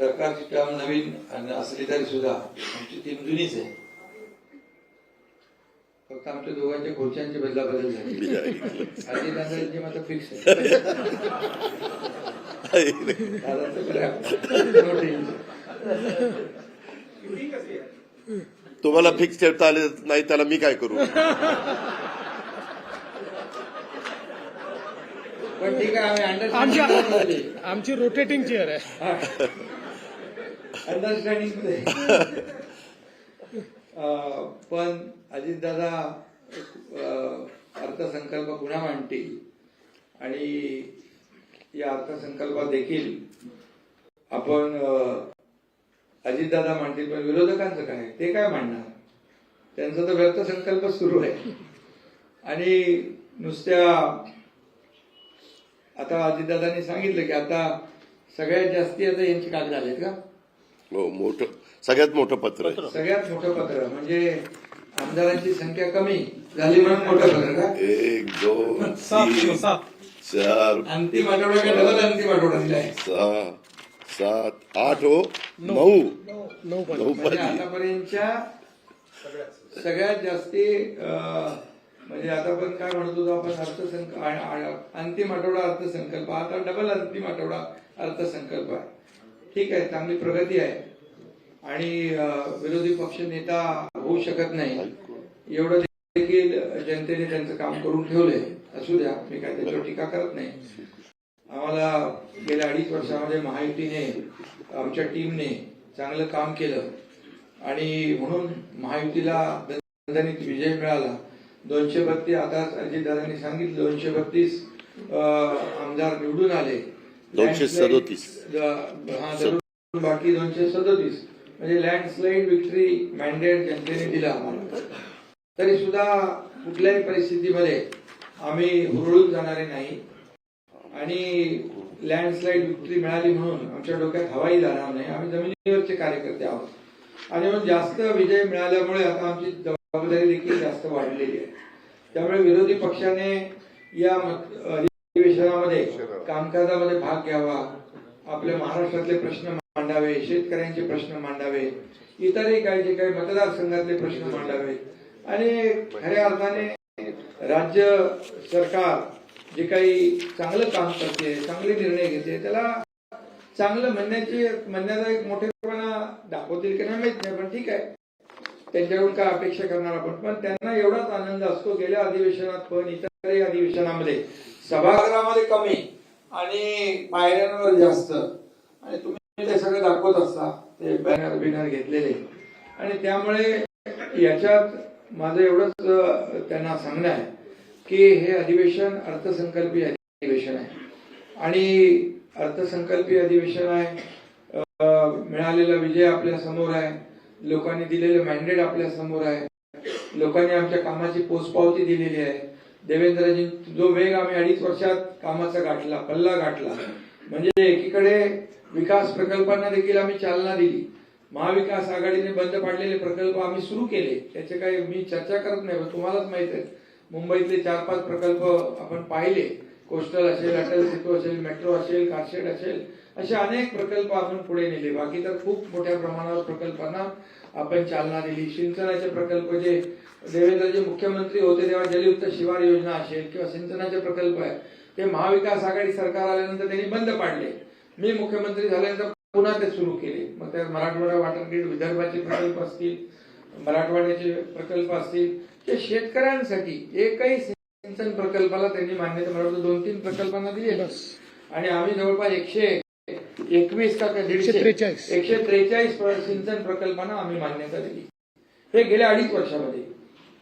सरकारची टर्म नवीन आणि असली तरी सुद्धा आमची टीम जुनीच आहे. फक्त आमच्या दोघांच्या खुर्च्यांचे बदला बदल झाले. अजित दादांची मात्र फिक्स आहे. तुम्हाला फिक्स ठेवता आले नाही त्याला मी काय करू? पण ठीक आहे आमची रोटेटिंग चेअर आहे. अंडरस्टँडिंग पण अजितदादा अर्थसंकल्प पुन्हा मांडतील आणि या अर्थसंकल्पात देखील आपण अजितदादा मांडतील पण विरोधकांचं काय? ते काय मांडणार? त्यांचा तर व्यर्थ संकल्प सुरू आहे. आणि नुसत्या आता अजितदादांनी सांगितलं की आता सगळ्यात जास्ती आता यांची कागद आलेत का? मोठं सगळ्यात मोठं पत्र आहे. सगळ्यात मोठं पत्र म्हणजे आमदारांची संख्या कमी झाली म्हणून मोठं पत्र का एक दोन तीन सात. चार अंतिम आठवडा का डबल अंतिम आठवडा दिलाय सहा सात आठ हो नऊ. नऊ. म्हणजे आतापर्यंतच्या सगळ्यात जास्ती म्हणजे आता पण काय म्हणत होतो आपण अर्थसंक आ- आ- अंतिम आठवडा अर्थसंकल्प. आता डबल अंतिम आठवडा अर्थसंकल्प आहे. ठीक आहे चांगली प्रगती आहे. आणि विरोधी पक्ष नेता होऊ शकत नाही. एवढं देखील जनतेने त्यांचं काम करून ठेवलंय. असू द्या मी काय त्याच्यावर टीका करत नाही. आम्हाला गेल्या अडीच वर्षामध्ये महायुतीने आमच्या टीमने चांगलं काम केलं. आणि म्हणून महायुतीला दणदणीत विजय मिळाला. दोनशे बत्तीस आता अजितदादांनी सांगितलं दोनशे बत्तीस आमदार निवडून आले. दोनशे सदोतीस. बाकी दोनशे सदोतीस. म्हणजे लँडस्लाईड विक्ट्री मॅन्डेट जनतेने दिला आम्हाला. तरी सुद्धा कुठल्याही परिस्थितीमध्ये आम्ही हुरळून जाणारे नाही. आणि लँडस्लाईड विक्ट्री मिळाली म्हणून आमच्या डोक्यात हवाई जाणार नाही. आम्ही जमिनीवरचे कार्यकर्ते आहोत. आणि म्हणून जास्त विजय मिळाल्यामुळे आता आमची जबाबदारी देखील जास्त वाढलेली आहे. त्यामुळे विरोधी पक्षाने या अधिवेशनामध्ये कामकाजामध्ये भाग घ्यावा. आपल्या महाराष्ट्रातले प्रश्न मांडावे शेतकऱ्यांचे प्रश्न मांडावे इतरही काही जे काही मतदारसंघातले प्रश्न मांडावे. आणि खऱ्या अर्थाने राज्य सरकार जे काही चांगलं काम करते चांगले निर्णय घेते त्याला चांगलं म्हणण्याची म्हणण्याचा एक मोठेपणा दाखवतील की नाही माहीत नाही पण ठीक आहे. त्यांच्याकडून काय अपेक्षा करणार आपण? पण त्यांना एवढाच आनंद असतो गेल्या अधिवेशनात पण इतरही अधिवेशनामध्ये. सभागृहामध्ये कमी आणि पायऱ्यांवर जास्त. आणि तुम्ही ते सगळं दाखवत असता ते बॅनर बिनर घेतलेले. आणि त्यामुळे याच्यात माझं एवढंच त्यांना सांगणं आहे की हे अधिवेशन अर्थसंकल्पीय अधिवेशन आहे. आणि अर्थसंकल्पीय अधिवेशन आहे मिळालेला विजय आपल्यासमोर आहे लोकांनी दिलेलं मॅन्डेट आपल्यासमोर आहे लोकांनी आमच्या कामाची पोचपावती दिलेली आहे. देवेंद्रजी जो वेग आम्ही अडीच वर्षात कामाचा गाठला पल्ला गाठला म्हणजे एकीकडे विकास प्रकल्पांना देखील आम्ही चालना दिली. महाविकास आघाडीने बंद पाडलेले प्रकल्प आम्ही सुरू केले. त्याचे काही मी चर्चा करत नाही पण तुम्हालाच माहीत आहे. मुंबईतले चार पाच प्रकल्प आपण पाहिले. कोस्टल असेल अटल सेतू असेल मेट्रो असेल कारशेड असेल. असे अनेक प्रकल्प आपण पुढे नेले. बाकी तर खूप मोठ्या प्रमाणावर प्रकल्पांना आपण चालना दिली. सिंचनाचे प्रकल्प जे देवेंद्रजी मुख्यमंत्री होते तेव्हा जलयुक्त शिवार योजना असेल किंवा सिंचनाचे प्रकल्प आहे ते महाविकास आघाडी सरकार आल्यानंतर त्यांनी बंद पाडले. मी मुख्यमंत्री झाल्यानंतर पुन्हा ते सुरू केले. मग त्यात मराठवाडा वॉटर ग्रीड विदर्भाचे प्रकल्प असतील मराठवाड्याचे प्रकल्प असतील ते शेतकऱ्यांसाठी एकही सिंचन प्रकल्पाला त्यांनी मान्यता वाटतं दोन तीन प्रकल्पांना दिली. आणि आम्ही जवळपास एकशे एकवीस का काय दीडशे 143. एकशे त्रेचाळीस सिंचन प्रकल्पांना आम्ही मान्यता दिली हे गेल्या अडीच वर्षामध्ये.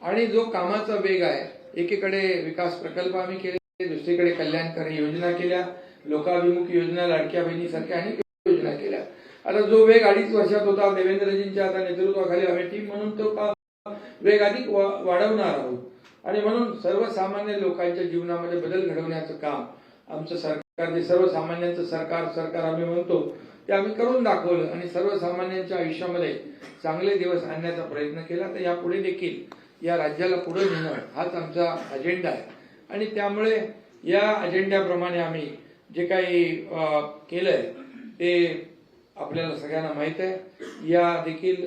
आणि जो कामाचा वेग आहे एकीकडे विकास प्रकल्प आम्ही केले दुसरीकडे कल्याणकारी योजना केल्या लोकाभिमुख योजना लाडक्या बहिणीसारख्या अनेक योजना केल्या. आता जो वेग अडीच वर्षात होता देवेंद्रजींच्या आता नेतृत्वाखाली आम्ही टीम म्हणून तो का- वेग अधिक वाढवणार आहोत. आणि म्हणून सर्वसामान्य लोकांच्या जीवनामध्ये बदल घडवण्याचं काम आमचं सरकार कारण जे सर्वसामान्यांचं सरकार सरकार आम्ही म्हणतो ते आम्ही करून दाखवलं आणि सर्वसामान्यांच्या आयुष्यामध्ये चांगले दिवस आणण्याचा प्रयत्न केला. तर यापुढे देखील या राज्याला पुढे नेणं हाच आमचा अजेंडा आहे. आणि त्यामुळे या अजेंड्याप्रमाणे आम्ही जे काही केलंय ते आपल्याला सगळ्यांना माहीत आहे. या देखील